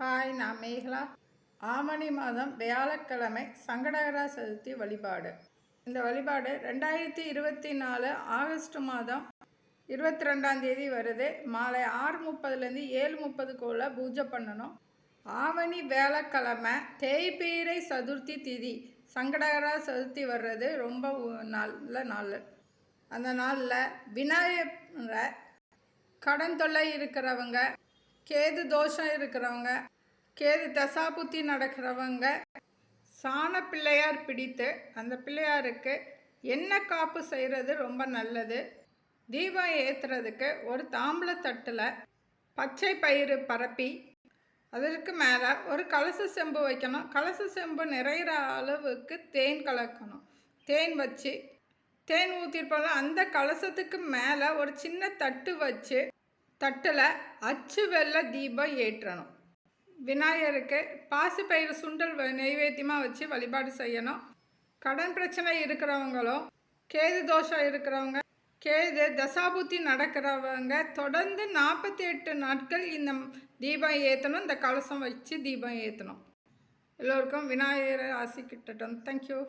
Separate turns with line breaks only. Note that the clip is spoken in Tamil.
ஹாய் நான் மேகலா. ஆவணி மாதம் வியாழக்கிழமை சங்கடகரா சதுர்த்தி வழிபாடு. இந்த வழிபாடு ரெண்டாயிரத்தி இருபத்தி நாலு ஆகஸ்ட் மாதம் இருபத்தி ரெண்டாம் தேதி வருது. மாலை ஆறு முப்பதுலேருந்து ஏழு முப்பதுக்குள்ளே பூஜை பண்ணணும். ஆவணி வியாழக்கிழமை தேய்பீரை சதுர்த்தி திதி. சங்கடகரா சதுர்த்தி வர்றது ரொம்ப நல்ல நாள். அந்த நாளில் விநாயகரை கடன் தொல்லை இருக்கிறவங்க கேது தோஷம் இருக்கிறவங்க கேது தசாபுத்தி நடக்கிறவங்க சாண பிள்ளையார் பிடித்து அந்த பிள்ளையாருக்கு எண்ணெய் காப்பு செய்கிறது ரொம்ப நல்லது. தீபம் ஏற்றுறதுக்கு ஒரு தாம்பளத்தட்டில் பச்சை பயிறு பரப்பி அதற்கு மேலே ஒரு கலச செம்பு வைக்கணும். கலச செம்பு நிறையிற அளவுக்கு தேன் கலக்கணும். தேன் வச்சு தேன் ஊற்றிருப்போம்ல அந்த கலசத்துக்கு மேலே ஒரு சின்ன தட்டு வச்சு தட்டில் அச்சு வெள்ளை தீபம் ஏற்றணும். விநாயகருக்கு பாசிப்பயிறு சுண்டல் வ- வச்சு வழிபாடு செய்யணும். கடன் பிரச்சனை இருக்கிறவங்களும் கேது தோஷம் இருக்கிறவங்க கேது தசாபுத்தி நடக்கிறவங்க தொடர்ந்து நாற்பத்தி எட்டு நாட்கள் இந்த தீபம் ஏற்றணும் இந்த கலசம் வச்சு தீபம் ஏற்றணும் எல்லோருக்கும் விநாயகர் ஆசி கிட்டட்டும். தேங்க்யூ